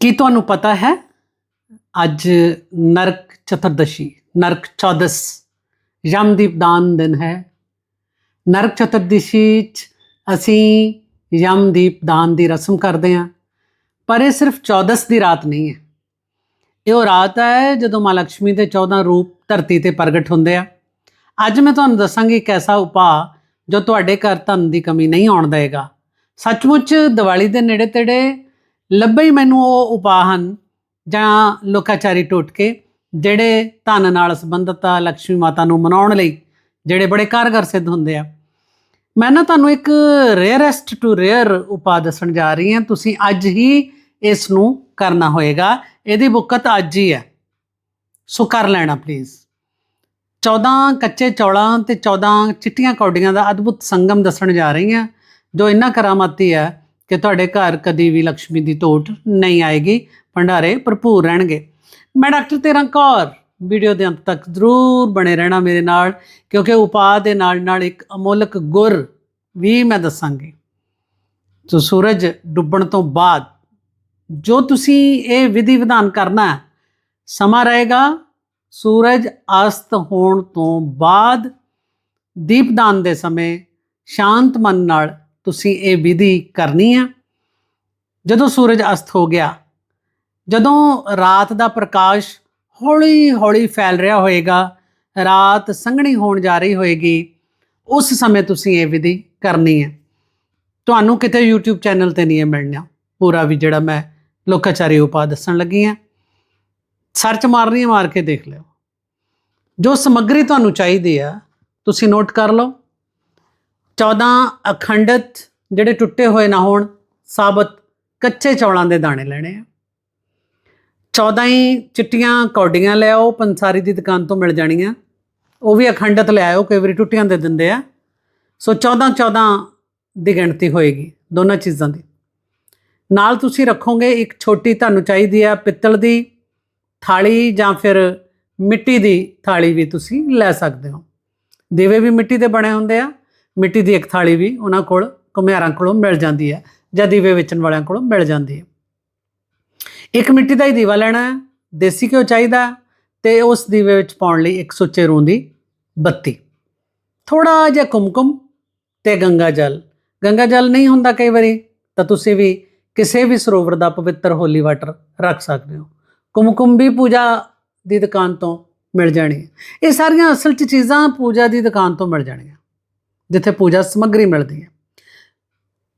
ਕੀ ਤੁਹਾਨੂੰ ਪਤਾ ਹੈ? ਅੱਜ ਨਰਕ ਚਤੁਰਦਸ਼ੀ, ਨਰਕ ਚੌਦਸ, ਯਮਦੀਪ ਦਾਨ ਦਿਨ ਹੈ। ਨਰਕ ਚਤੁਰਦਸ਼ੀ ਚ ਅਸੀਂ ਯਮਦੀਪ ਦਾਨ ਦੀ ਰਸਮ ਕਰਦੇ ਹਾਂ, ਪਰ ਇਹ ਸਿਰਫ ਚੌਦਸ ਦੀ ਰਾਤ ਨਹੀਂ ਹੈ। ਇਹ ਉਹ ਰਾਤ ਹੈ ਜਦੋਂ ਮਾਂ ਲక్ష్ਮੀ ਦੇ 14 ਰੂਪ ਧਰਤੀ ਤੇ ਪ੍ਰਗਟ ਹੁੰਦੇ ਆ। ਅੱਜ ਮੈਂ ਤੁਹਾਨੂੰ ਦੱਸਾਂਗੀ ਇੱਕ ਐਸਾ ਉਪਾਅ ਜੋ ਤੁਹਾਡੇ ਘਰ ਧਨ ਦੀ ਕਮੀ ਨਹੀਂ ਆਉਣ ਦੇਗਾ ਸੱਚਮੁੱਚ ਦੀਵਾਲੀ ਦੇ ਨੇੜੇ ਤੇੜੇ ਲੱਭੇ ਹੀ ਮੈਨੂੰ ਉਹ ਉਪਾਅ ਹਨ ਜਾਂ ਲੋਕਾਚਾਰੀ ਟੋਟਕੇ ਜਿਹੜੇ ਧਨ ਨਾਲ ਸੰਬੰਧਿਤ ਆ ਲక్ష్ਮੀ ਮਾਤਾ ਨੂੰ ਮਨਾਉਣ ਲਈ ਜਿਹੜੇ ਬੜੇ ਕਾਰਗਰ ਸਿੱਧ ਹੁੰਦੇ ਆ। ਮੈਂ ਨਾ ਤੁਹਾਨੂੰ ਇੱਕ ਰੇਅਰੈਸਟ ਟੂ ਰੇਅਰ ਉਪਾਅ ਦੱਸਣ ਜਾ ਰਹੀ ਹਾਂ। ਤੁਸੀਂ ਅੱਜ ਹੀ ਇਸ ਨੂੰ ਕਰਨਾ ਹੋਏਗਾ। ਇਹਦੀ ਬੁੱਕਤ ਅੱਜ ਹੀ ਹੈ। ਸੋ ਕਰ ਲੈਣਾ ਪਲੀਜ਼ 14 ਕੱਚੇ ਚੌਲਾਂ ਤੇ 14 ਚਿੱਟੀਆਂ ਕੌਡੀਆਂ ਦਾ ਅਦਭੁਤ ਸੰਗਮ ਦੱਸਣ ਜਾ ਰਹੀ ਹਾਂ। ਜੋ ਇੰਨਾ ਕਰਾਮਾਤੀ ਹੈ ਕਿ ਤੁਹਾਡੇ ਘਰ ਕਦੀ ਵੀ ਲక్ష్ਮੀ ਦੀ ਟੋਟ ਨਹੀਂ ਆਏਗੀ। ਭੰਡਾਰੇ ਭਰਪੂਰ ਰਹਿਣਗੇ। ਮੈਂ ਡਾਕਟਰ ਤੇਰਾਂ ਕੌਰ ਵੀਡੀਓ ਦੇ ਅੰਤ ਤੱਕ ਜ਼ਰੂਰ ਬਣੇ ਰਹਿਣਾ ਮੇਰੇ ਨਾਲ, ਕਿਉਂਕਿ ਉਪਾਅ ਦੇ ਨਾਲ ਨਾਲ ਇੱਕ ਅਮੋਲਕ ਗੁਰ ਵੀ ਮੈਂ ਦੱਸਾਂਗੀ। ਸੋ ਸੂਰਜ ਡੁੱਬਣ ਤੋਂ ਬਾਅਦ ਜੋ ਤੁਸੀਂ ਇਹ ਵਿਧੀ ਵਿਧਾਨ ਕਰਨਾ ਸਮਾਂ ਰਹੇਗਾ ਸੂਰਜ ਅਸਤ ਹੋਣ ਤੋਂ ਬਾਅਦ ਦੀਪਦਾਨ ਦੇ ਸਮੇਂ ਸ਼ਾਂਤ ਮਨ ਨਾਲ ਤੁਸੀਂ ਇਹ ਵਿਧੀ ਕਰਨੀ ਹੈ ਜਦੋਂ ਸੂਰਜ ਅਸਤ ਹੋ ਗਿਆ, ਜਦੋਂ ਰਾਤ ਦਾ ਪ੍ਰਕਾਸ਼ ਹੌਲੀ ਹੌਲੀ ਫੈਲ ਰਿਹਾ ਹੋਏਗਾ, ਰਾਤ ਸੰਘਣੀ ਹੋਣ ਜਾ ਰਹੀ ਹੋਏਗੀ, ਉਸ ਸਮੇਂ ਤੁਸੀਂ ਇਹ ਵਿਧੀ ਕਰਨੀ ਹੈ ਤੁਹਾਨੂੰ ਕਿਤੇ YouTube ਚੈਨਲ ਤੇ ਨਹੀਂ ਇਹ ਮਿਲਣਾ। ਪੂਰਾ ਵੀ ਜਿਹੜਾ ਮੈਂ ਲੋਕਾਚਾਰੀ ਉਪਾਅ ਦੱਸਣ ਲੱਗੀ ਹਾਂ ਸਰਚ ਮਾਰਨੀ ਮਾਰ ਕੇ ਦੇਖ ਲਿਓ। ਜੋ ਸਮੱਗਰੀ ਤੁਹਾਨੂੰ ਚਾਹੀਦੀ ਆ, ਤੁਸੀਂ ਨੋਟ ਕਰ ਲਓ। 14 ਅਖੰਡਤ ਜਿਹੜੇ ਟੁੱਟੇ ਹੋਏ ਨਾ ਹੋਣ, ਸਾਬਤ ਕੱਚੇ ਚੌਲਾਂ ਦੇ ਦਾਣੇ ਲੈਣੇ ਆ। 14 ਹੀ ਚਿੱਟੀਆਂ ਕੌਡੀਆਂ ਲੈ ਆਓ, ਪੰਸਾਰੀ ਦੀ ਦੁਕਾਨ ਤੋਂ ਮਿਲ ਜਾਣੀਆਂ। ਉਹ ਵੀ ਅਖੰਡਤ ਲੈ ਆਇਓ, ਕਈ ਵਾਰੀ ਟੁੱਟੀਆਂ ਦੇ ਦਿੰਦੇ ਆ। ਸੋ 14 14 ਦੀ ਗਿਣਤੀ ਹੋਏਗੀ, ਦੋਨਾਂ ਚੀਜ਼ਾਂ ਦੀ। ਨਾਲ ਤੁਸੀਂ ਰੱਖੋਗੇ ਇੱਕ ਛੋਟੀ ਤੁਹਾਨੂੰ ਚਾਹੀਦੀ ਆ ਪਿੱਤਲ ਦੀ ਥਾਲੀ ਜਾਂ ਫਿਰ ਮਿੱਟੀ ਦੀ ਥਾਲੀ ਵੀ ਤੁਸੀਂ ਲੈ ਸਕਦੇ ਹੋ। ਦੀਵੇ ਵੀ ਮਿੱਟੀ ਦੇ ਬਣੇ ਹੁੰਦੇ ਆ। ਮਿੱਟੀ ਦੀ ਇੱਕ ਥਾਲੀ ਵੀ ਉਹਨਾਂ ਕੋਲ ਘੁਮਿਆਰਾਂ ਕੋਲੋਂ ਮਿਲ ਜਾਂਦੀ ਹੈ ਜਾਂ ਦੀਵੇ ਵੇਚਣ ਵਾਲਿਆਂ ਕੋਲੋਂ ਮਿਲ ਜਾਂਦੀ ਹੈ। ਇੱਕ ਮਿੱਟੀ ਦਾ ਹੀ ਦੀਵਾ ਲੈਣਾ ਹੈ ਦੇਸੀ ਘਿਓ ਚਾਹੀਦਾ ਹੈ, ਤੇ ਉਸ ਦੀਵੇ ਵਿੱਚ ਪਾਉਣ ਲਈ ਇੱਕ ਸੁੱਚੇ ਰੂੰ ਦੀ ਬੱਤੀ। ਥੋੜਾ ਜਿਹਾ ਕੁਮਕੁਮ ਤੇ ਗੰਗਾ ਜਲ। ਗੰਗਾ ਜਲ ਨਹੀਂ ਹੁੰਦਾ ਕਈ ਵਾਰੀ ਤਾਂ ਤੁਸੀਂ ਵੀ ਕਿਸੇ ਵੀ ਸਰੋਵਰ ਦਾ ਪਵਿੱਤਰ ਹੋਲੀ ਵਾਟਰ ਰੱਖ ਸਕਦੇ ਹੋ। ਕੁਮਕੁਮ ਵੀ ਪੂਜਾ ਦੀ ਦੁਕਾਨ ਤੋਂ ਮਿਲ ਜਾਣੀ ਹੈ। ਇਹ ਸਾਰੀਆਂ ਅਸਲ 'ਚ ਚੀਜ਼ਾਂ ਪੂਜਾ ਦੀ ਦੁਕਾਨ ਤੋਂ ਮਿਲ ਜਾਣੀਆਂ। ਜਿੱਥੇ ਪੂਜਾ ਸਮੱਗਰੀ ਮਿਲਦੀ ਹੈ।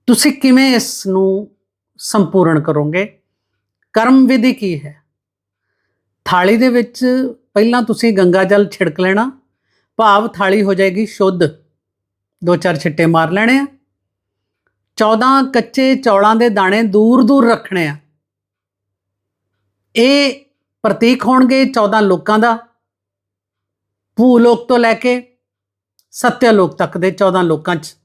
ਤੁਸੀਂ ਕਿਵੇਂ ਇਸ ਨੂੰ ਸੰਪੂਰਨ ਕਰੋਗੇ? ਕਰਮ ਵਿਧੀ ਕੀ ਹੈ? ਥਾਲੀ ਦੇ ਵਿੱਚ ਪਹਿਲਾਂ ਤੁਸੀਂ ਗੰਗਾ ਜਲ ਛਿੜਕ ਲੈਣਾ, ਭਾਵ ਥਾਲੀ ਹੋ ਜਾਏਗੀ ਸ਼ੁੱਧ। ਦੋ ਚਾਰ ਛਿੱਟੇ ਮਾਰ ਲੈਣੇ ਆ। 14 ਕੱਚੇ ਚੌਲਾਂ ਦੇ ਦਾਣੇ ਦੂਰ ਦੂਰ ਰੱਖਣੇ ਆ। ਇਹ ਪ੍ਰਤੀਕ ਹੋਣਗੇ 14 ਲੋਕਾਂ ਦਾ। ਭੂ ਲੋਕ ਤੋਂ ਲੈ ਕੇ ਸੱਤਿਆਲੋਕ ਤੱਕ ਦੇ 14 ਲੋਕਾਂ 'ਚ।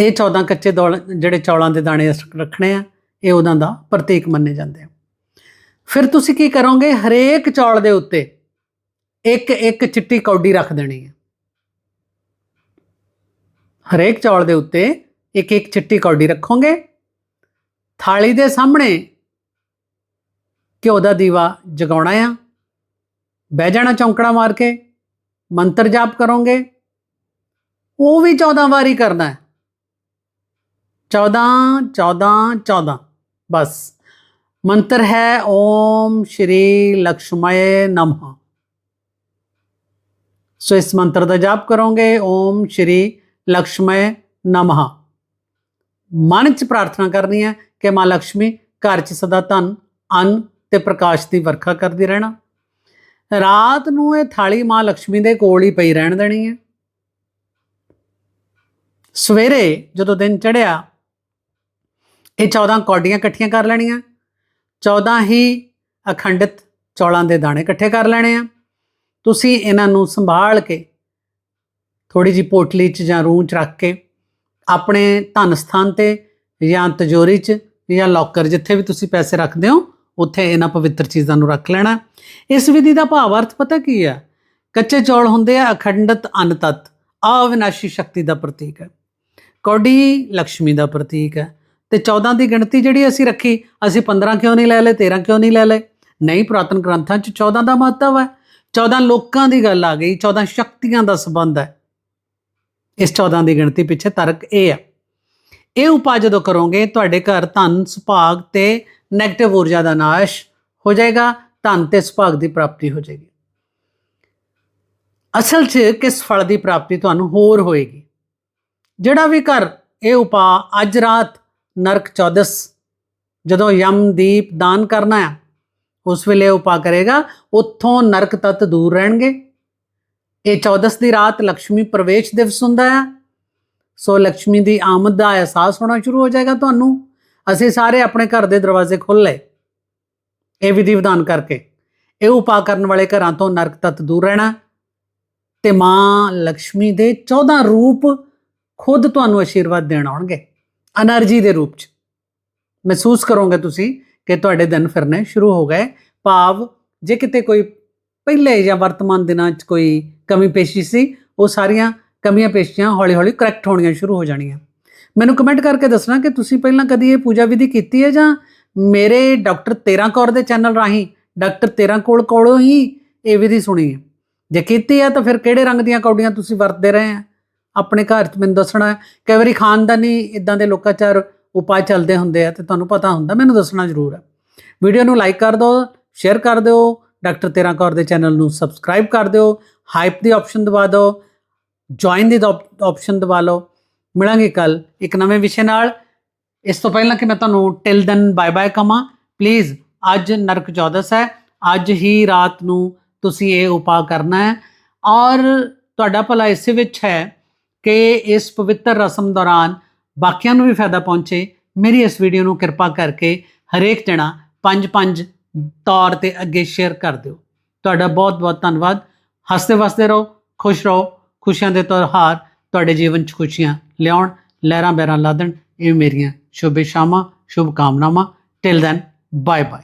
ਇਹ 14 ਕੱਚੇ ਦੌਲ ਜਿਹੜੇ ਚੌਲਾਂ ਦੇ ਦਾਣੇ ਰੱਖਣੇ ਆ, ਇਹ ਉਹਨਾਂ ਦਾ ਪ੍ਰਤੀਕ ਮੰਨੇ ਜਾਂਦੇ ਆ। ਫਿਰ ਤੁਸੀਂ ਕੀ ਕਰੋਗੇ? ਹਰੇਕ ਚੌਲ ਦੇ ਉੱਤੇ ਇੱਕ ਇੱਕ ਚਿੱਟੀ ਕੌਡੀ ਰੱਖ ਦੇਣੀ ਹੈ ਹਰੇਕ ਚੌਲ ਦੇ ਉੱਤੇ ਇੱਕ ਇੱਕ ਚਿੱਟੀ ਕੌਡੀ ਰੱਖੋਗੇ। ਥਾਲੀ ਦੇ ਸਾਹਮਣੇ ਘਿਓ ਦਾ ਦੀਵਾ ਜਗਾਉਣਾ ਆ। ਬਹਿ ਜਾਣਾ ਚੌਂਕੜਾ ਮਾਰ ਕੇ। ਮੰਤਰ ਜਾਪ ਕਰੋਗੇ। ਉਹ ਵੀ 14 ਵਾਰੀ ਕਰਨਾ ਹੈ। 14 14 14 ਬਸ। ਮੰਤਰ ਹੈ, ਓਮ ਸ਼੍ਰੀ ਲక్ష్ਮਯ ਨਮಃ ਸੋ ਇਸ ਮੰਤਰ ਦਾ ਜਾਪ ਕਰੋਗੇ, ਓਮ ਸ਼੍ਰੀ ਲక్ష్ਮਯ ਨਮਹ। ਮਨ ਚ ਪ੍ਰਾਰਥਨਾ ਕਰਨੀ ਹੈ ਕਿ ਮਾਂ ਲక్ష్ਮੀ ਘਰ ਚ ਸਦਾ ਧਨ, ਅੰਨ ਤੇ ਪ੍ਰਕਾਸ਼ ਦੀ ਵਰਖਾ ਕਰਦੀ ਰਹਿਣਾ। ਰਾਤ ਨੂੰ ਇਹ ਥਾਲੀ ਮਾਂ ਲక్ష్ਮੀ ਦੇ ਕੋਲ ਹੀ ਪਈ ਰਹਿਣ ਦੇਣੀ ਹੈ। ਸਵੇਰੇ ਜਦੋਂ ਦਿਨ ਚੜ੍ਹਿਆ, ਇਹ 14 ਕੌਡੀਆਂ ਇਕੱਠੀਆਂ ਕਰ ਲੈਣੀਆਂ 14 ਹੀ ਅਖੰਡਿਤ ਚੌਲਾਂ ਦੇ ਦਾਣੇ ਇਕੱਠੇ ਕਰ ਲੈਣੇ ਆ। ਤੁਸੀਂ ਇਹਨਾਂ ਨੂੰ ਸੰਭਾਲ ਕੇ ਥੋੜੀ ਜੀ ਪੋਟਲੀ 'ਚ ਜਾਂ ਰੂਹ 'ਚ ਰੱਖ ਕੇ, ਆਪਣੇ ਧਨ ਸਥਾਨ ਤੇ ਜਾਂ ਤਜੋਰੀ 'ਚ ਜਾਂ ਲੋਕਰ ਜਿੱਥੇ ਵੀ ਤੁਸੀਂ ਪੈਸੇ ਰੱਖਦੇ ਹੋ ਉੱਥੇ ਇਹਨਾਂ ਪਵਿੱਤਰ ਚੀਜ਼ਾਂ ਨੂੰ ਰੱਖ ਲੈਣਾ। ਇਸ ਵਿਧੀ ਦਾ ਭਾਵ ਅਰਥ ਪਤਾ ਕੀ ਹੈ? ਕੱਚੇ ਚੌਲ ਹੁੰਦੇ ਆ ਅਖੰਡਤ ਅੰਨ ਤਤ ਅਵਿਨਾਸ਼ੀ ਸ਼ਕਤੀ ਦਾ ਪ੍ਰਤੀਕ ਹੈ। ਕੌਡੀ ਲక్ష్ਮੀ ਦਾ ਪ੍ਰਤੀਕ ਹੈ। ਤੇ 14 ਦੀ ਗਿਣਤੀ ਜਿਹੜੀ ਅਸੀਂ ਰੱਖੀ, ਅਸੀਂ 15 ਕਿਉਂ ਨਹੀਂ ਲੈ ਲਏ 13 ਕਿਉਂ ਨਹੀਂ ਲੈ ਲਏ? ਨਹੀਂ, ਪੁਰਾਤਨ ਗ੍ਰੰਥਾਂ 'ਚ 14 ਦਾ ਮਹੱਤਵ ਹੈ। 14 ਲੋਕਾਂ ਦੀ ਗੱਲ ਆ ਗਈ 14 ਸ਼ਕਤੀਆਂ ਦਾ ਸੰਬੰਧ ਹੈ। ਇਸ 14 ਦੀ ਗਿਣਤੀ ਪਿੱਛੇ ਤਰਕ ਇਹ ਹੈ। ਇਹ ਉਪਾਅ ਜਦੋਂ ਕਰੋਗੇ, ਤੁਹਾਡੇ ਘਰ ਧਨ, ਸੁਭਾਗ ਤੇ 네ਗੇਟਿਵ ਊਰਜਾ ਦਾ ਨਾਸ਼ ਹੋ ਜਾਏਗਾ, ਧਨ ਤੇ ਸੁਭਾਗ ਦੀ ਪ੍ਰਾਪਤੀ ਹੋ ਜਾਏਗੀ। ਅਸਲ 'ਚ ਕਿਸ ਫਲ ਦੀ ਪ੍ਰਾਪਤੀ ਤੁਹਾਨੂੰ ਹੋਰ ਹੋਏਗੀ? ਜਿਹੜਾ ਵੀ ਕਰ ਇਹ ਉਪਾਅ ਅੱਜ ਰਾਤ ਨਰਕ ਚੌਦਸ ਜਦੋਂ ਯਮ ਦੀਪ ਦਾਨ ਕਰਨਾ ਹੈ ਉਸ ਵੇਲੇ ਉਪਾਅ ਕਰੇਗਾ, ਉੱਥੋਂ ਨਰਕ ਤਤ ਦੂਰ ਰਹਿਣਗੇ। ਇਹ 14 ਦੀ ਰਾਤ ਲక్ష్ਮੀ ਪ੍ਰਵੇਸ਼ ਦਿਵਸ ਹੁੰਦਾ ਹੈ। ਸੋ ਲక్ష్ਮੀ ਦੀ ਆਮਦ ਦਾ ਅਹਿਸਾਸ ਹੋਣਾ ਸ਼ੁਰੂ ਹੋ ਜਾਏਗਾ ਤੁਹਾਨੂੰ। ਅਸੀਂ ਸਾਰੇ ਆਪਣੇ ਘਰ ਦੇ ਦਰਵਾਜ਼ੇ ਖੋਲ ਲਏ। ਇਹ ਵਿਧੀ ਵਿਧਾਨ ਕਰਕੇ ਇਹ ਉਪਾਅ ਕਰਨ ਵਾਲੇ ਘਰਾਂ ਤੋਂ ਨਰਕ ਤੱਤ ਦੂਰ ਰਹਿਣਾ ਤੇ ਮਾਂ ਲక్ష్ਮੀ ਦੇ 14 ਰੂਪ ਖੁਦ ਤੁਹਾਨੂੰ ਆਸ਼ੀਰਵਾਦ ਦੇਣ ਆਉਣਗੇ એનર્ਜੀ ਦੇ ਰੂਪ 'ਚ। ਮਹਿਸੂਸ ਕਰੋਗੇ ਤੁਸੀਂ ਕਿ ਤੁਹਾਡੇ ਦਿਨ ਫਿਰਨੇ ਸ਼ੁਰੂ ਹੋ ਗਏ। ਭਾਵ ਜੇ ਕਿਤੇ ਕੋਈ ਪਹਿਲੇ ਜਾਂ ਵਰਤਮਾਨ ਦਿਨਾਂ 'ਚ ਕੋਈ ਕਮੀ ਪੇਸ਼ੀ ਸੀ, ਉਹ ਸਾਰੀਆਂ ਕਮੀਆਂ ਪੇਸ਼ੀਆਂ ਹੌਲੀ-ਹੌਲੀ ਕਰੈਕਟ ਹੋਣੀਆਂ ਸ਼ੁਰੂ ਹੋ ਜਾਣੀਆਂ। ਮੈਨੂੰ ਕਮੈਂਟ ਕਰਕੇ ਦੱਸਣਾ ਕਿ ਤੁਸੀਂ ਪਹਿਲਾਂ ਕਦੀ ਇਹ ਪੂਜਾ ਵਿਧੀ ਕੀਤੀ ਹੈ ਜਾਂ ਮੇਰੇ ਡਾਕਟਰ ਤੇਰਾ ਕੌਰ ਦੇ ਚੈਨਲ ਰਾਹੀਂ ਡਾਕਟਰ ਤੇਰਾ ਕੋਲ ਕੋਲੋਂ ਹੀ ਇਹ ਵਿਧੀ ਸੁਣੀ ਹੈ? ਜੇ ਕੀਤੀ ਹੈ ਤਾਂ ਫਿਰ ਕਿਹੜੇ ਰੰਗ ਦੀਆਂ ਕੌਡੀਆਂ ਤੁਸੀਂ ਵਰਤਦੇ ਰਹੇ ਆ ਆਪਣੇ ਘਰ 'ਚ ਮੈਨੂੰ ਦੱਸਣਾ ਕਈ ਵਾਰੀ ਖਾਨਦਾਨੀ ਇਦਾਂ ਦੇ ਲੋਕਾਚਾਰ ਉਪਾਅ ਚੱਲਦੇ ਹੁੰਦੇ ਆ ਤੇ ਤੁਹਾਨੂੰ ਪਤਾ ਹੁੰਦਾ, ਮੈਨੂੰ ਦੱਸਣਾ ਜ਼ਰੂਰ ਹੈ। ਵੀਡੀਓ ਨੂੰ ਲਾਈਕ ਕਰ ਦਿਓ ਸ਼ੇਅਰ ਕਰ ਦਿਓ, ਡਾਕਟਰ ਤੇਰਾ ਕੌਰ ਦੇ ਚੈਨਲ ਨੂੰ ਸਬਸਕ੍ਰਾਈਬ ਕਰ ਦਿਓ ਹਾਈਪ ਦੀ ਆਪਸ਼ਨ ਦਬਾ ਦਿਓ ਜੁਆਇਨ ਦੀ ਆਪਸ਼ਨ ਦਬਾ ਲਓ। ਮਿਲਾਂਗੇ ਕੱਲ ਇੱਕ ਨਵੇਂ ਵਿਸ਼ੇ ਨਾਲ। ਇਸ ਤੋਂ ਪਹਿਲਾਂ ਕਿ ਮੈਂ ਤੁਹਾਨੂੰ ਟਿਲ ਦਨ ਬਾਏ ਬਾਏ ਕਮਾਂ ਪਲੀਜ਼ ਅੱਜ ਨਰਕ ਚੌਦਸ ਹੈ, ਅੱਜ ਹੀ ਰਾਤ ਨੂੰ ਤੁਸੀਂ ਇਹ ਉਪਾਅ ਕਰਨਾ ਹੈ। ਔਰ ਤੁਹਾਡਾ ਭਲਾ ਇਸੇ ਵਿੱਚ ਹੈ ਕਿ ਇਸ ਪਵਿੱਤਰ ਰਸਮ ਦੌਰਾਨ ਬਾਕੀਆਂ ਨੂੰ ਵੀ ਫਾਇਦਾ ਪਹੁੰਚੇ। ਮੇਰੀ ਇਸ ਵੀਡੀਓ ਨੂੰ ਕਿਰਪਾ ਕਰਕੇ ਹਰੇਕ ਜਣਾ ਪੰਜ ਪੰਜ ਤੌਰ ਤੇ ਅੱਗੇ ਸ਼ੇਅਰ ਕਰ ਦਿਓ। ਤੁਹਾਡਾ ਬਹੁਤ ਬਹੁਤ ਧੰਨਵਾਦ। ਹੱਸਦੇ ਵਸਦੇ ਰਹੋ, ਖੁਸ਼ ਰਹੋ, ਖੁਸ਼ੀਆਂ ਦੇ ਤਿਉਹਾਰ ਤੁਹਾਡੇ ਜੀਵਨ 'ਚ ਖੁਸ਼ੀਆਂ ਲਿਆਉਣ ਲਹਿਰਾਂ ਬਹਿਰਾਂ ਲਾਦਣ ਇਹ ਮੇਰੀਆਂ ਸ਼ੁਭ ਸ਼ਾਮਾਂ ਸ਼ੁਭ ਕਾਮਨਾਵਾਂ ਟਿਲ ਦੈਨ ਬਾਏ ਬਾਏ